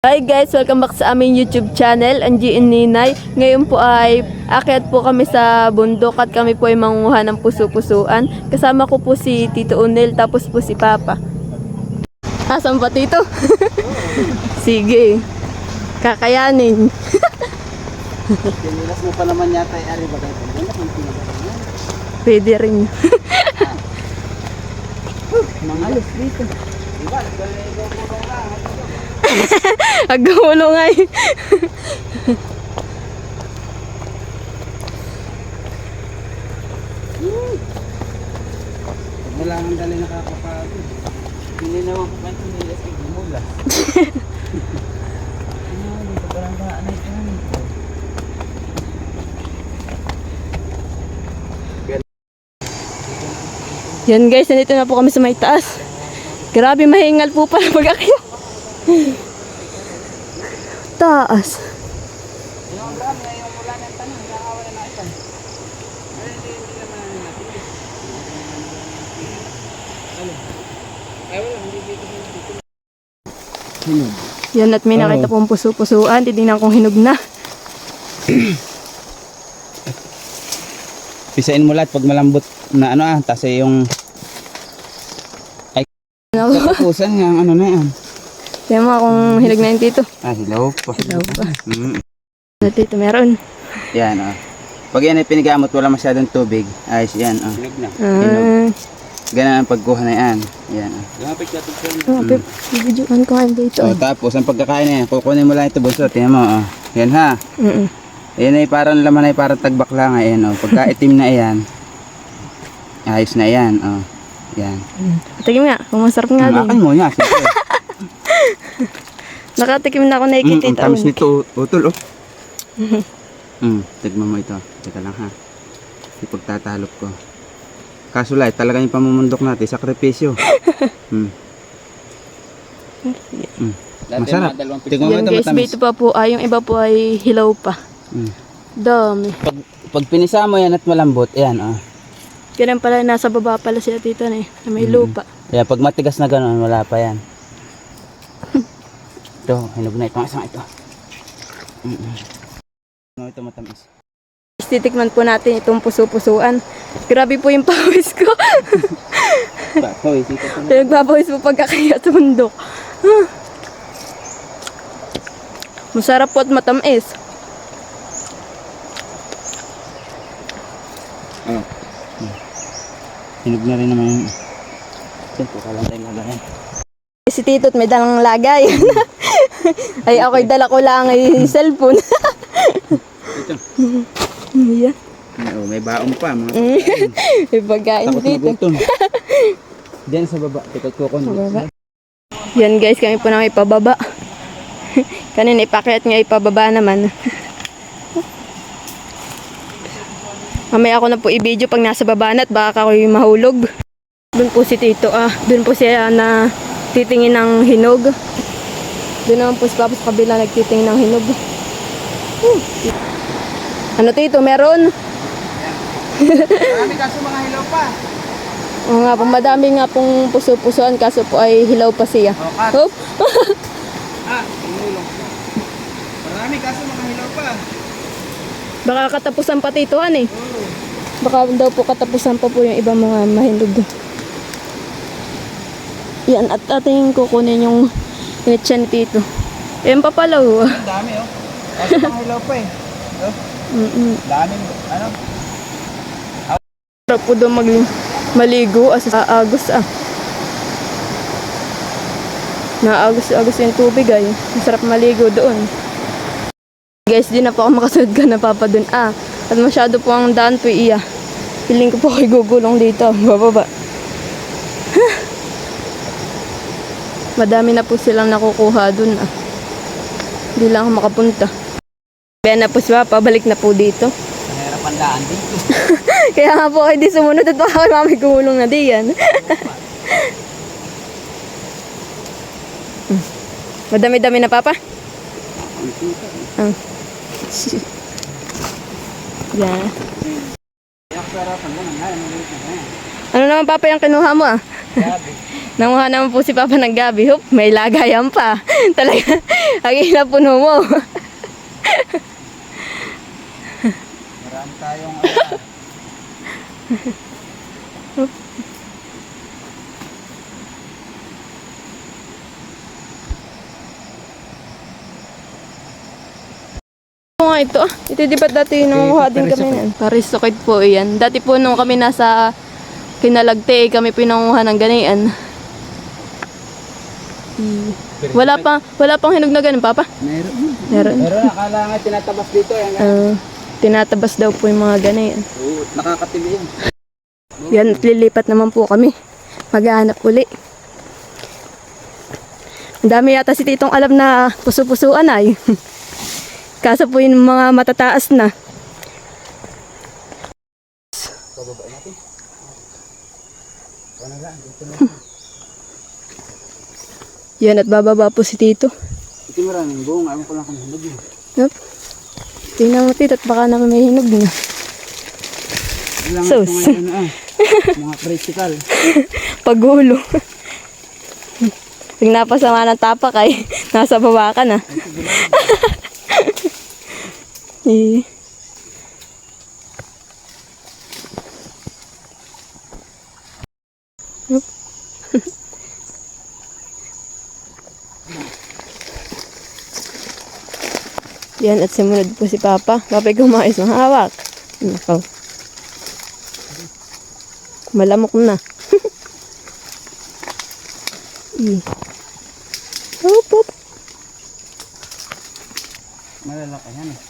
Hi guys, welcome back sa aming YouTube channel, Angie and Ninay. Ngayon po ay akyat po kami sa bundok at kami po ay mangunguha ng puso-pusuan. Kasama ko po si Tito Unel, tapos po si Papa. Asan pa Tito? Sige, kakayanin. Pinilas mo pa naman yata ay ari bagay. Pwede rin. Mga alos dito. Diba? Agawalo nga eh. Wala kang dali nakakapagod. Hindi naman ko pa pinilas ay gumulas. Ano, dito pa lang daan ay ito. Yan guys, nandito na po kami sa may taas. Grabe, mahingal po pala pag akyat. Taas. Ay. Ano? Ay. Hinog. Yan at may nakita pong puso-pusuan. Titingnan kong hinog na. Pisain mo lahat pag malambot na ano ah, kasi yung Ano? katapusan nga ano na yan. Tingnan mo kung hinog na yung tito. Ah, hilaw pa. Hilaw pa. Mm. Ano tito, meron. Yan ah. Pag yan ay pinigamot, wala masyadong tubig. Ayos yan ah. Hinog na. Ah, Ganun ang pagkuha na yan. Yan ah. Lumapit ka oh, pip, bibidyoan ko nga dito. Oh, tapos ang pagkakain na yan, kukunin mo lang ito bunso. Tingnan mo ah. Yan ha. Mm-mm. Yan ay parang laman ay parang tagbak lang ayan oh. Pagka itim na yan, ayos na yan oh. Yan. Tingin nga, kung masarap nga Makan mo yan. siyempre. Nakatikim na ako na Mm, ang ikitita. tamis nito, utol oh. Mm, tignan mo ito. Teka lang ha. Ipagtatalop ko. Kaso lang, talaga yung pamumundok natin, sakripisyo. mm. Mm. Masarap. Tignan mo Yan ito guys, matamis. dito pa po, ay yung iba po ay hilaw pa. Mm. Dami. Pag, pag pinisa mo yan at malambot, ayan oh. Ganun pala, nasa baba pala sila tito na eh, na may Mm. lupa. Kaya pag matigas na gano'n, wala pa yan. Ito, hinog na itong isang ito. Mm-mm. Ano ito matamis? Titikman po natin itong puso-pusuan. Grabe po yung pawis ko. Hoy, sito ko na. Pinagpapawis po pagkakaya sa bundok. Masarap po at matamis. Ano? Hinog na rin naman yung... Ito, kalang tayo lagayan. Si Tito't may dalang lagay. ay ako'y dala ko lang ay cellphone. Ito. Yan. Oh, may baong pa. Mga May pagkain takot si na Tito. gutom. Diyan sa baba. Tikot ko baba. Yan guys, kami po na may pababa. Kanina ipakyat nga ipababa naman. Mamaya ako na po i-video pag nasa baba na at baka ako'y mahulog. Doon po si Tito, ah, doon po siya na titingin ng hinog. Doon naman po si Papa sa kabila nagtitingin ng hinog. Hmm. Ano Tito, meron? Marami kaso mga hilaw pa. Oo nga po, madami nga pong puso-pusuan kaso po ay hilaw pa siya. Oh, kat. Hop! Ah, tumulong. Marami kaso mga hilaw pa. Baka katapusan pa tituan eh. Baka daw po katapusan pa po yung ibang mga mahindog. Yan, at ating kukunin yung lechon ni Tito. Yan pa pala oh. Ang dami oh. Kaso mga hilaw pa eh. Oh, Mm-mm. dami. Ano? Sarap po daw mag maligo as sa agos ah. Naagos-agos yung tubig ay. Masarap maligo doon. Guys, di na po ako makasunod ka na papa doon. Ah, at masyado po ang daan po iya. Piling ko po ako'y gugulong dito. Bababa. Madami na po silang nakukuha doon ah. Hindi lang ako makapunta. Kaya na po si Papa, balik na po dito. Mahirap ang daan dito. Kaya nga po, hindi sumunod at baka mami gumulong na di yan. Madami-dami na, Papa? Ah. Yan. Ano naman, Papa, yung kinuha mo ah? Nanguha naman po si Papa ng gabi. Hup, may lagayan pa. Talaga, ang ina puno mo. Marami tayong ano. Oo nga ito. ah. Ito di ba dati nanguha din kami yan? Parisokit po yan. Dati po nung kami nasa kinalagte, kami pinanguha ng ganian. Hmm. Wala pa, wala pang hinog na ganun, Papa. Meron. Meron. Meron, akala nga tinatabas dito. Yan, yan. Ah, tinatabas daw po yung mga ganian. Oo, nakakatili yan. Yan, at lilipat naman po kami. Maghahanap uli. Ang dami yata si Titong alam na puso-pusuan ay. Kaso po yung mga matataas na. Yan at bababa po si Tito. Ito maraming buong. Ayaw ko lang kung hinog yun. Yup. Tingnan mo Tito at baka naman may hinog. Ilang Sus. ito ngayon ah. Mga critical. Pagulo. Pag napasama ng tapak ay nasa baba ka na. Eh. Yan at simunod po si Papa. Papa kumais ng hawak. Nakaw. Malamok na. Eh. Hop, hop. Malalaki yan eh.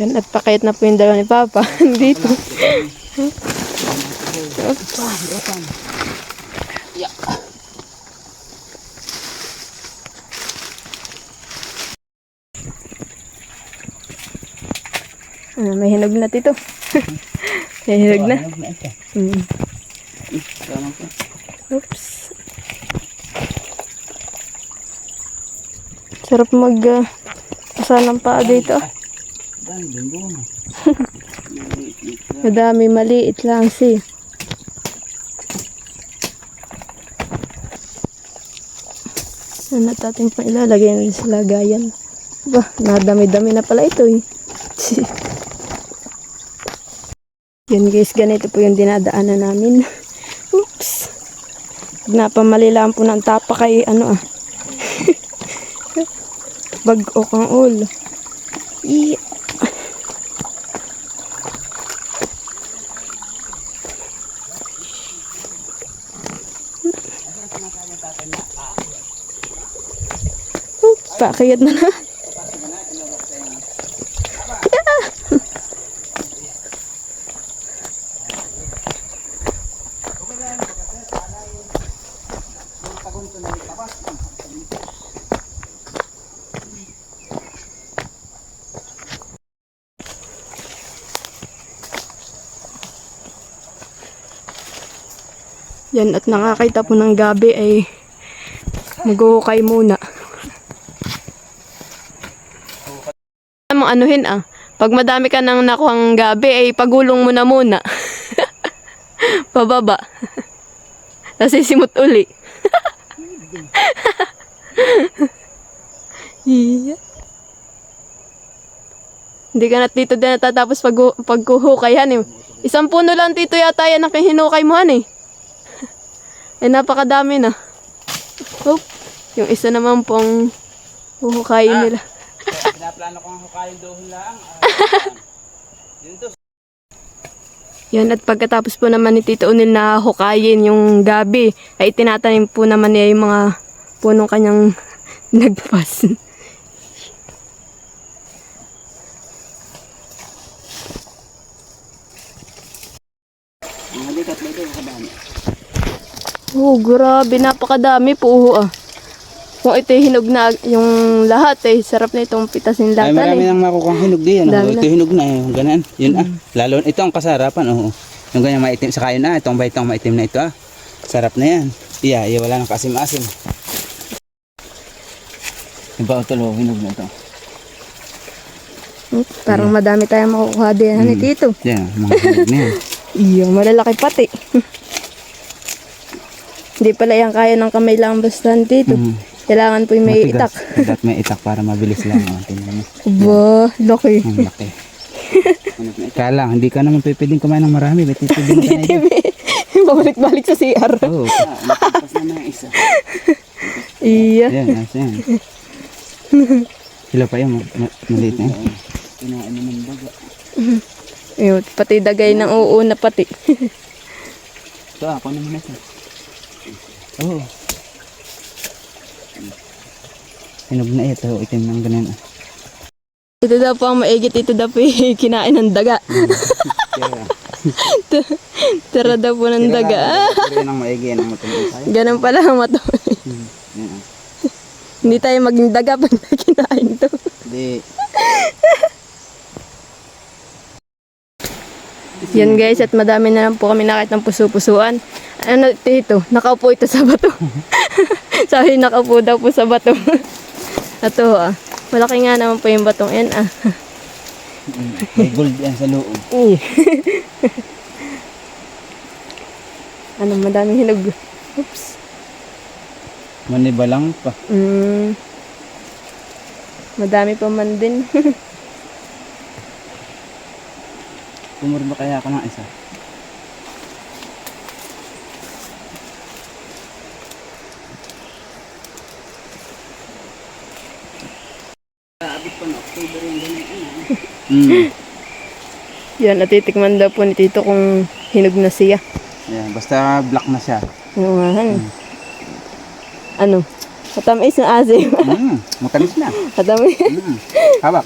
Yan, at pakayat na po yung dalawa ni Papa. Dito. Oops. Ah, may hinog na tito. may hinog na. Mm. Oops. Sarap mag uh, ng paa dito. Din buong. Madami maliit lang si. Ano natin pa ilalagay na sa lagayan. Ba, nadami-dami na pala ito eh. Yan guys, ganito po yung dinadaanan namin. Oops. Pag napamali lang po ng tapa kay ano ah. Bag o kang ulo. Iya. Pakiyat na na. Yan at nakakita po ng gabi ay maghuhukay muna. Anuhin ah. Pag madami ka nang nakuhang gabi ay pagulong mo na muna. Pababa. Tapos isimot uli. iya. Hindi ka na tito din natatapos pag, pagkuhukayan eh. Isang puno lang tito yata yan ang hinukay mo han eh. Eh napakadami na. Oh, yung isa naman pong huhukayin nila. Pinaplano ko ang hukayin doon lang. Yun to. Yan at pagkatapos po naman ni Tito Unil na hukayin yung gabi, ay tinatanim po naman niya yung mga punong kanyang nagpas. Oh, grabe, napakadami po ah. Kung ito hinog na yung lahat eh, sarap na itong pitasin Ay, lahat marami eh. nang makukuha hinog din. Dami Oh. na. Ito hinog na eh. Ganun. Yun ah. Lalo, ito ang kasarapan. Oh. Yung ganyan maitim. Saka yun ah. Itong baitang maitim na ito ah. Sarap na yan. Iya, iya wala nang kasim-asim. Iba o tulo, hinog na to. Hmm, Parang madami tayong makukuha din. Ano Mm. dito? Yan, mga hinog na yan. Iyo, malalaki pati. Hindi pala yan kaya ng kamay lang basta dito. Mm. Kailangan po yung may Matigas. itak. Dapat may itak para mabilis lang. Oh, tingnan mo. Aba, laki. Ang laki. Kaya lang, hindi ka naman pwedeng kumain ng marami. Ba't titibin ka na ito? Babalik-balik sa CR. Oo. Nakapos na na isa. Iya. Yan, nasa yan. Sila pa yan, ma- ma- maliit na yan. Kinain ng baga. Ayun, pati dagay ng uuna pati. Ito, ako naman ito. Oo. Hinog na ito, itim ng ganun. ito daw po ang maigit, ito daw po kinain ng daga. Kaya, Tira daw po ng daga. Yun ang maigi, yan ang matulog tayo. Ganun pala ang. Yan, ah. Hindi tayo maging daga pag kinain to. Hindi. Yan guys, at madami na lang po kami nakita ng puso-pusuan. Ano ito? Nakaupo ito sa bato. Sabi nakaupo daw po sa bato. Ito ah. Malaki nga naman po yung batong yan ah. May gold yan sa loob. Ano, madaming hinog. Oops. Maniba lang pa. Mm. Madami pa man din. Pumurba kaya ako ng isa. Abot pa na October yung ganun. Mm. yan, natitikman daw po ni Tito kung hinog na siya. Yan, basta black na siya. Oo nga, han. Ano? Matamis na asim. Mm, matamis na. Matamis. Mm. Hawak.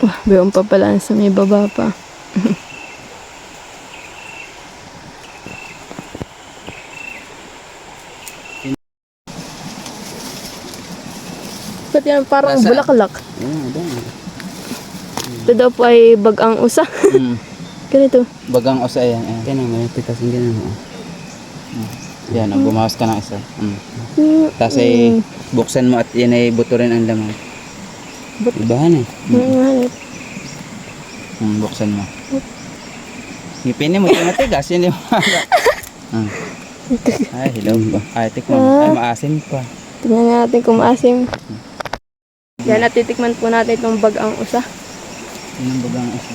Wah, bayong pa pala sa may baba pa. Ba't yan parang Nasa- bulaklak? Yan, doon. Ito daw po ay bagang usa. Mm. Ganito. Bagang osa yan. Yan, yan may pitas yung ganun. oh. Mm. Yan, oh, bumawas ka ng isa. Mm. Mm, Tapos ay buksan mo at yan ay buto rin ang laman. But- Ibahan eh. mm, ano? Mm, buksan mo. Ngipin mo, ito matigas. Yun yung mm. Ay, hello. Ay, tikman. Ay, maasim pa. Tingnan natin kung maasim. Yan, natitikman po natin itong bagang usa. Yun ang bagang osa.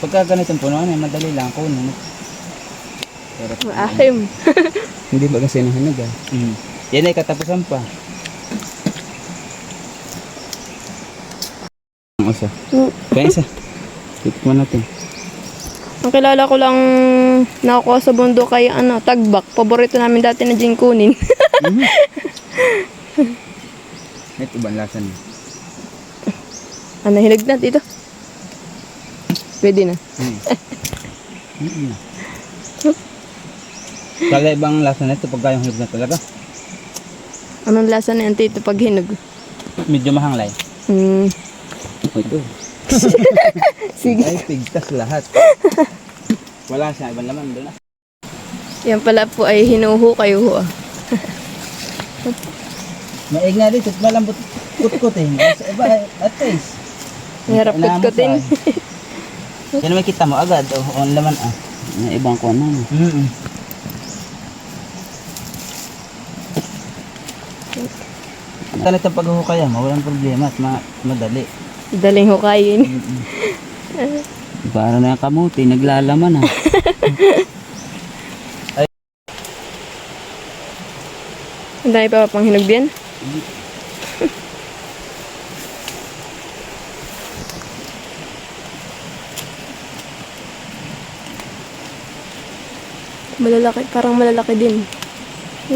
Pagka ganitong puno, ano, madali lang kunin. Pero, Maasim. Hindi ba kasi nahinog ah? Mm. Yan ay katapusan pa. Ang osa. Mm. Kaya isa. Titikman natin. Ang kilala ko lang nakukuha sa bundok kay ano, tagbak. Paborito namin dati na gin kunin. Ito ibang lasa niya. ano, hinog na dito? Pwede na. Mm. Mm. Kala ibang lasa nito pagka yung hinog na talaga. Anong lasa na yan dito pag hinog? Medyo mahanglay. Hmm. Ito. Sige. Ay, pigtas lahat. Wala siya, ibang laman doon. ah. Yan pala po ay hinuhu kayo ho. ah. Maig na dito, malambot kut-kutin. Iba, at taste. Mahirap kutkutin. Sino may kita mo agad? O, oh, ang laman ah. May ibang kuwan na. Mm -mm. Ganito pag hukaya mo, walang problema at ma madali. Daling hukayin. Para na yung kamuti, naglalaman ah. Ang dami pa pang hinog din. malalaki, parang malalaki din.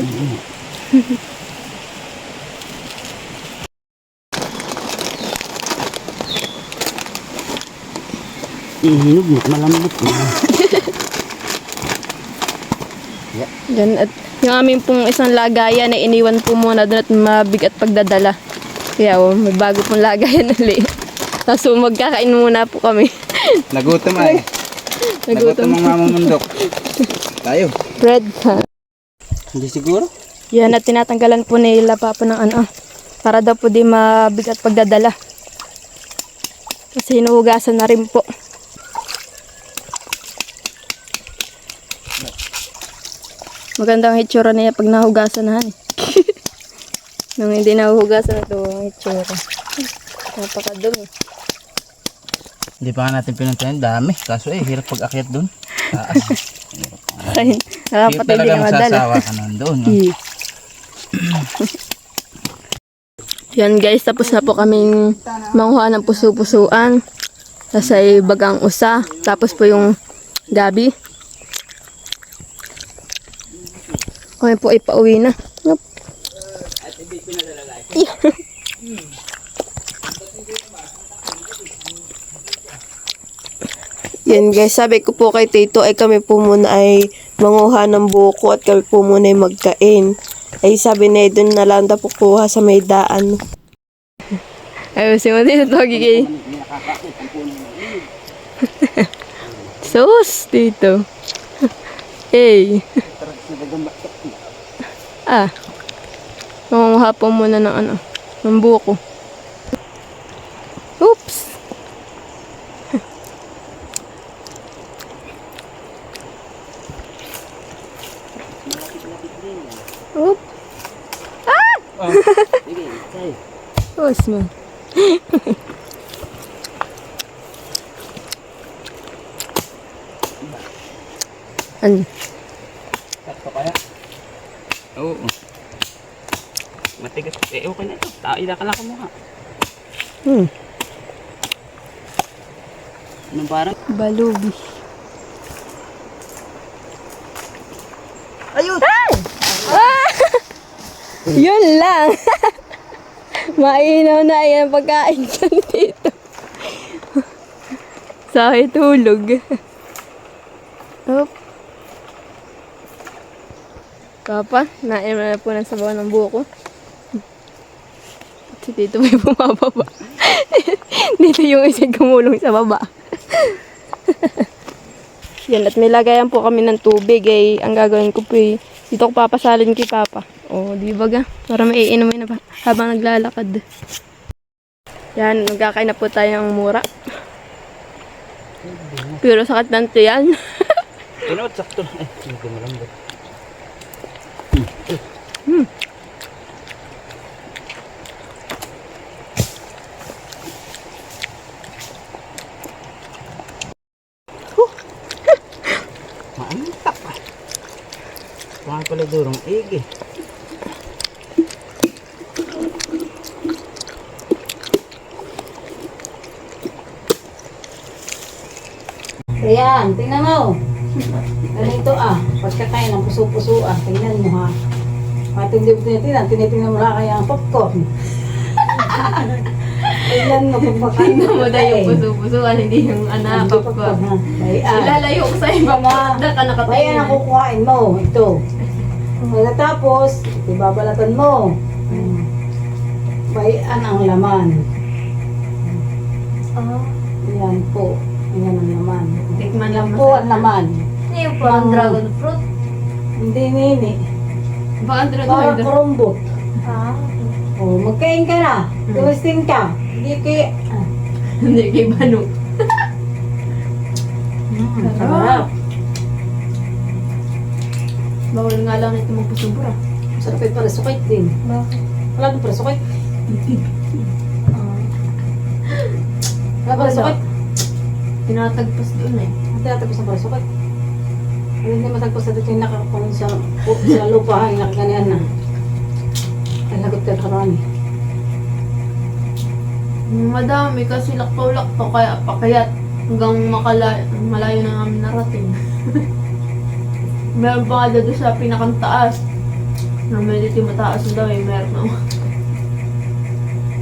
Ihinog mo, malambot na. Yan, at yung aming pong isang lagayan na iniwan po muna doon at mabigat pagdadala. Kaya oh, may bago pong lagayan ulit. So magkakain muna po kami. Nagutom ay. Nagutom. Ang mamamundok. Tayo. Bread. Hindi siguro. Yan at tinatanggalan po nila papa ng ano. Para daw po di mabigat pagdadala. Kasi hinuhugasan na rin po. Magandang hitsura niya pag nahugasan na. han. Nung hindi nahuhugasan ito, ang hitsura. Napakadumi. Hindi pa nga natin pinuntayan. Dami. Kaso eh, hirap pag akyat doon. Taas. Ayun, Hirap talaga na magsasawa ka nun doon. no? Yan guys, tapos na po kaming manguha ng puso-pusuan. Nasa bagang usa. Tapos po yung gabi. Kami po ay pauwi na. Yup. Yan guys, sabi ko po kay Tito ay kami po muna ay manguha ng buko at kami po muna ay magkain. Ay sabi na doon na lang po kuha sa may daan. Ayusin mo dito, Togi kay. Sus, dito. Hey. Ah. Mangunguha po muna ng ano, ng buko. Oops. Oop. Ah! Sus, man. Ano? Oo. Matigas. Eh, okay na ito. Ta Ilakala ka mo ha. Hmm. Anong parang? Balubi. Ayun! Yun lang. Mainaw na yan ang pagkain dyan dito. Sa akin tulog. Oop. Papa, nain na po ng sabaw ng buko. Si Tito may bumababa. dito yung isa gumulong sa baba. Yan, at may lagayan po kami ng tubig. Eh, ang gagawin ko po eh, dito ko papasalin kay Papa. O, di ba ga? Para maiinumin na pa habang naglalakad. Yan, nagkakain na po tayo ng mura. Pero sakit ng tiyan. Pinuot sakto. Eh, hindi ko malambot. Maantap ah. Pangal pala durong igi. Ayan, tingnan mo. Ganito ah, pagkakain ng puso-puso ah, tingnan mo ha. Pati hindi mo tinitingnan, mo lang kaya ang popcorn. tingnan mo kung pagkain Tingnan mo na yung puso-pusuan, hindi yung anak ko. popcorn. Ayan. Ilalayo ko sa ibang Mga- na ka Ayan nakatingin. ang kukuhain mo, ito. Pagkatapos, ibabalatan mo. Bayan ang laman. Ah, Ayan po. Ayan ang laman. tikman lang po ang laman. Ano yung parang dragon fruit? Hindi nini. Ang dragon Parang fruit. kurumbot. Ah, Oh, magkain ka na. Tumisting ka. Hindi kay... Ah, hindi kay Banu. sarap. Bawal nga lang ito magpusubra. Sarap yung parasukit din. Bakit? Wala din parasukit. Wala parasukit. Tinatagpas doon eh. Hindi natagpos ang parasukit. Ay, Hindi matagpos na dito yung nakakunin sa, sa lupa. Yung nakaganihan na. Ay, lagot ka karami. Madami kasi lakto-lakto kaya pakayat hanggang makala malayo na namin narating. Meron pa nga doon sa pinakang taas. Na medyo mataas na daw eh. Meron na.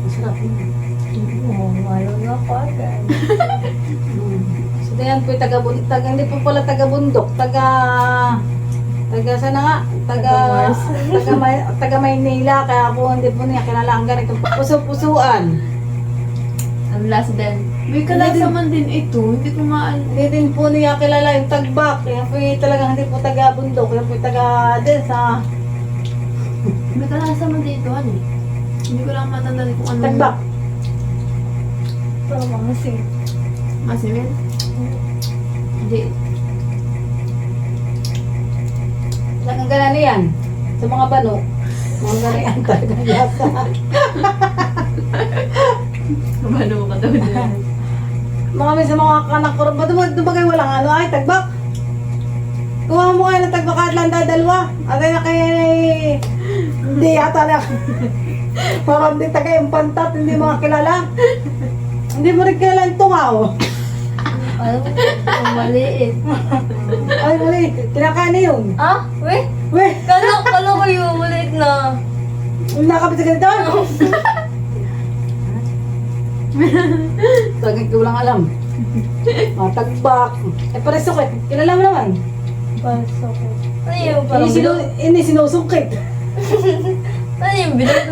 Masarap yun. Oo, ayaw na ako agad. So, po yung taga, taga, hindi po pala taga bundok, taga, taga sana nga, taga, taga, May, taga Maynila, kaya po hindi po niya kilala ang ganitong puso-pusuan. Ang last din. May kalasa man din ito. Hindi ko maan. Hindi din po niya kilala yung tagbak. Yan po yung talagang hindi po taga bundok. Yan po yung taga din sa May kalasa man din ito. Ano eh. Hindi ko lang matandaan kung ano. tagbak. Parang mga sing. Masimin? Hindi. Talagang ganun yan. Sa mga bano. Mga ganun yan talagang lasa. Kabano mo ka daw dyan. Mga may sa mga kanak ko. Ba't dumagay walang ano ay tagbak? Kuha mo kayo ng tagbak at lang dalawa. At ay na kay... Hindi yata na. Parang hindi taga yung pantat, hindi mga kilala. Hindi mo rin kilala yung tungaw. Mo, ang maliit. Ay, mali. Kinakain na yun. Ah? Weh? Weh, Kala, kala ko yung maliit na. nakapit sa ganito. Tagay ko lang alam. Mga tagbak. Eh, pare sukit. Kilala mo naman. Pasok. Ano yung parang Ini, sinusukit. Ano yung bilog?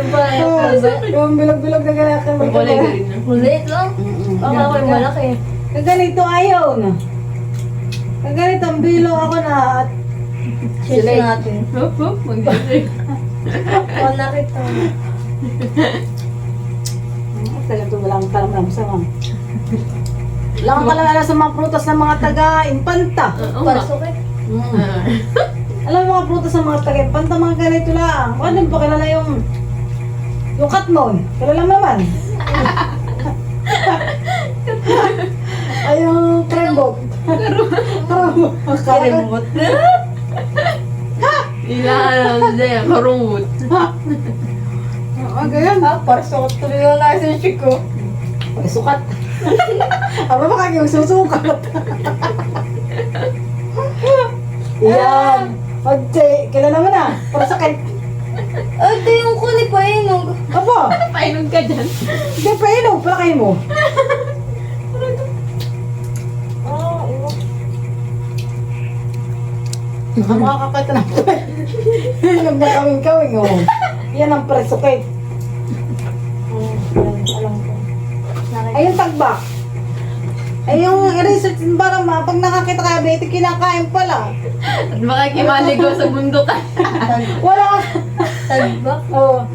Yung bilog? bilog-bilog na ganyan. Ang kulay green na. Maliit lang. Ko yung malaki. Kag ganito ayaw na. Kag ganito ang bilo ako na at Cheers Sila- natin. Hop, hop. Mag-drink. Oh, nakita to walang talam sa mga. Wala kang kalala sa mga prutas ng mga taga-impanta. Oo nga. Mm. Ah. Alam mo mga prutas ng mga taga-impanta, mga ganito lang. Ano ba kilala yung yung katmon? Kilala mo naman. Ay, yung. Krembok. Karemot. Ilaan lang siya. Karungot. Ah, ganyan. Ah, pasok. Tuloy lang na sa chico. Pagsukat. Aba baka yung susukat. Yan. Pag kilala mo na. Para sakit. Ah, ito yung kulit pa ka dyan. hindi pa inom. Para kayo mo. Iwan. Baka makakakita na po. Inom na kawing-kawing. Oh. Yan ang presukit. Alam, alam ko. Nakita. Ay, yung tagbak. Ay, yung research parang ma, pag nakakita ka, bete, kinakain pala. At baka kimaligaw sa bundok ka. Wala ka. Tagbak. Oh.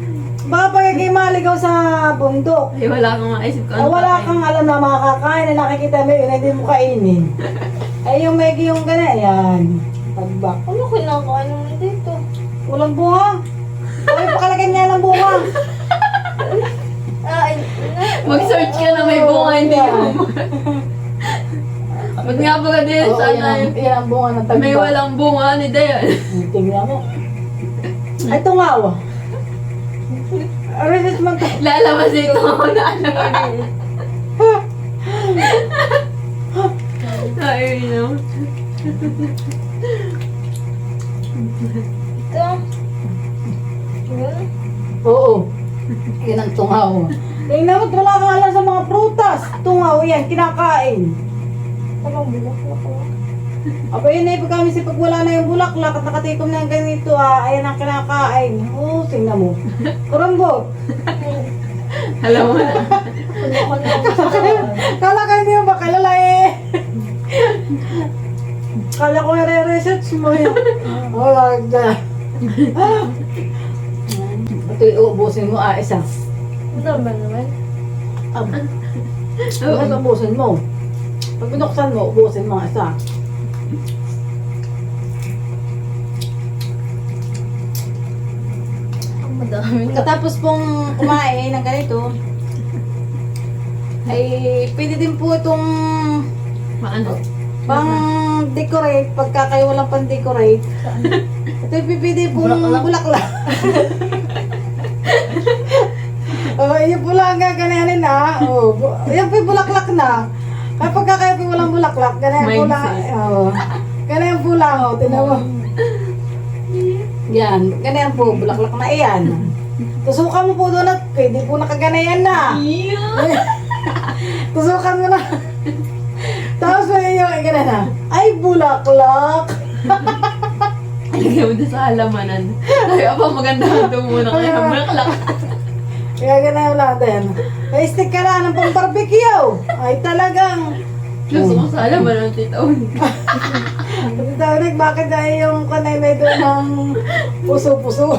Baka pag maligaw sa bundok. Ay, wala kang maisip ko. Ah, wala kang alam na makakain na nakikita mo yun, hindi mo kainin. Ay, yung may yung gana, yan. Tagbak. Ano kinakain mo dito? Walang bunga. Ay, pakalagyan niya ng bunga. Ah, ay, Mag-search ka na may bunga, hindi mo. Ba't nga ba ka din Oo, sana yan, ang, yan ang bunga ng tagbak. may walang bunga ni Dayan? Tingnan mo. Ay, tungaw. Research man to. Lalabas ito na ano. Ay, no. ito. Yun. Oo. Yan ang tungaw. Tingnan mo, wala kang alam sa mga prutas. Tungaw yan, kinakain. Anong bilak na ko? Aba yun eh, pag kami si pag wala na yung bulaklak at nakatikom na yung ganito ah, ayan ang kinakain. Oo, tingnan mo. Kurambot. Alam mo na. Ano Kala ka hindi mo ba kilala eh. Kala ko nare-research mo yun. Wala ka. Ito iubusin mo ah, isa. Ano ba naman? Um, Bakit ubusin mo? Pag binuksan mo, ubusin mo ang isa. Madami. Pagkatapos pong kumain ng ganito, ay pwede din po itong Paano? pang decorate pagka kayo walang pang decorate. Ito pwede pong Bulaklak. bulaklak. oh, yung lang gagananin na. Oh, yung bulaklak na. Kapag ka kayo po walang bulaklak, ganyan lang. Mindset. Oh, ganyan lang. Oh, tinan mo. Yan, ganyan po, bulaklak na iyan. Tusukan mo po doon at pwede po nakaganayan na. Tusukan mo na. Tapos may yung ganyan na. Ay, bulaklak. Lagyan mo doon sa halamanan. Ay, apa maganda ito muna kaya bulaklak. Kaya ganun wala din. Ay, stick ka na ng pang barbecue. Ay, talagang. Gusto ko sa alam, ano, Tito Unel. Tawag, bakit ay yung kanay may doon ng puso-puso?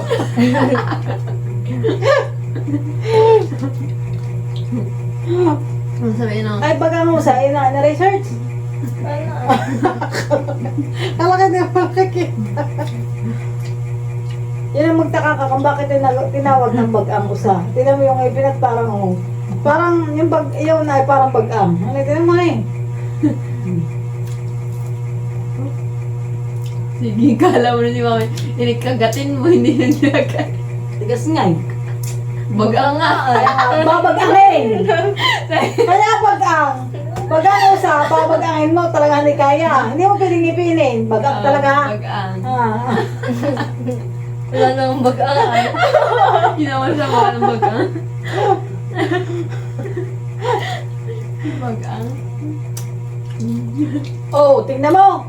Ano sabihin ng... Ay, baga mo sa ina na research. Ka di mo makikita. Yan ang magtaka ka kung bakit tinawag, tinawag ng bag-ang usa. Tingnan mo yung ipinat parang oh. Parang yung bag, yun ay parang bag-ang. Ano, tingnan mo eh. Sige, kala mo na si Mami. Inikagatin mo, hindi na nilagat. Tigas nga eh. Baga nga. Kaya babag-angin. Kaya bag-ang. Bag-ang usa, babag-angin mo talaga hindi kaya. Hindi mo pwedeng ipinin. Bag-ang talaga. Bagaan. Ah. Wala namang bagaan ay. Ginawa siya mga ng bagaan. bagaan. Oh, tingnan mo.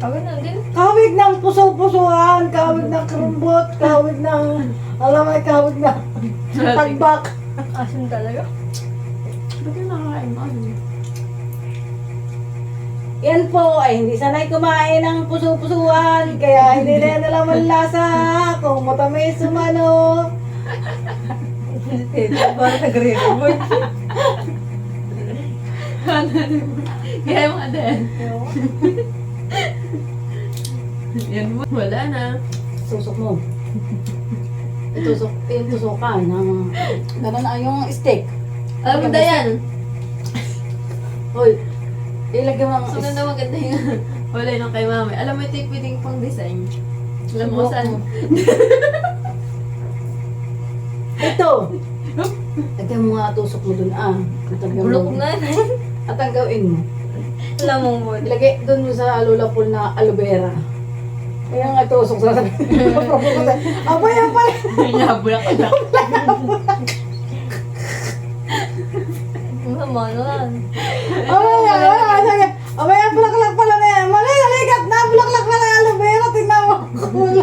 Ako na din. Kawig ng puso-pusuan, kawig ng krumbot, kawig ng, alam mo, kawig ng tagbak. Asin talaga. Ba't yung nakakain mo? Yan po ay hindi sanay kumain ng puso-pusuan, kaya hindi na yan alam ang lasa kung matamis umano. Parang nagre-report. Kaya mo din. Yan mo. Wala na. Tusok mo. Itusok, yung tusukan ng, gano'n na yung steak. Alam mo, Dayan. Hoy, ilagay mo ang So, ganda maganda yung wala nang kay mami. Alam mo, ito yung pwedeng pang design. Alam mo Subok saan? mo. Ito. Lagyan mo nga tusok mo dun ah. At ang Bulok mo. na. At ang gawin mo. Alam mo mo. Ilagay dun mo sa alula pool na aloe vera. Kaya nga tusok sa sabi. Aba yan pala. Hinabulak ka lang. Mama, ano yan. Aba yan. Aba yan. Bulaklak pala na yan. Mali, halikat na. Bulaklak pala yung aloe vera. Tingnan mo. Kulay.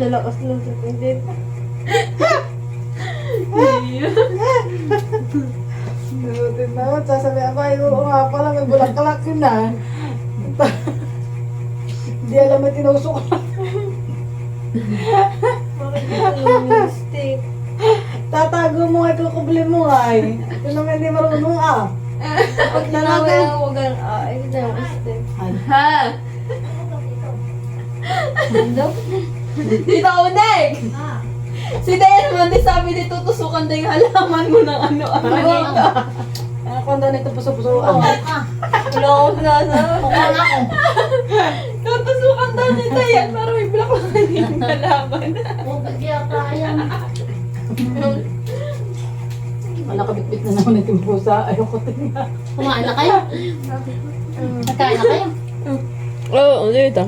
Lalakas lang sa pinit. Tingnan mo. Sasabihan pa. Oo nga pala. May bulaklak yun na. Hindi alam may tinusok. Bakit ito yung stick? Tatago mo ay kukubli mo ay. Ito naman hindi marunong ah. Pag nanaway ang huwag ang, ah, ito yung stick. Ha? Tita Uneg! Si Dayan naman din sabi dito, tusukan din yung halaman mo ng ano. ano. Ang kondo nito puso-pusoan. Wala akong sinasa. Mukha na ako. Tutusukan daw ni Dayan para may bulaklakan yung halaman. Huwag kaya kaya. Wala kabitbit na naman itong pusa. Ayoko tingnan. Kumain na kayo? Nagkain na kayo? Oo, oh, dito.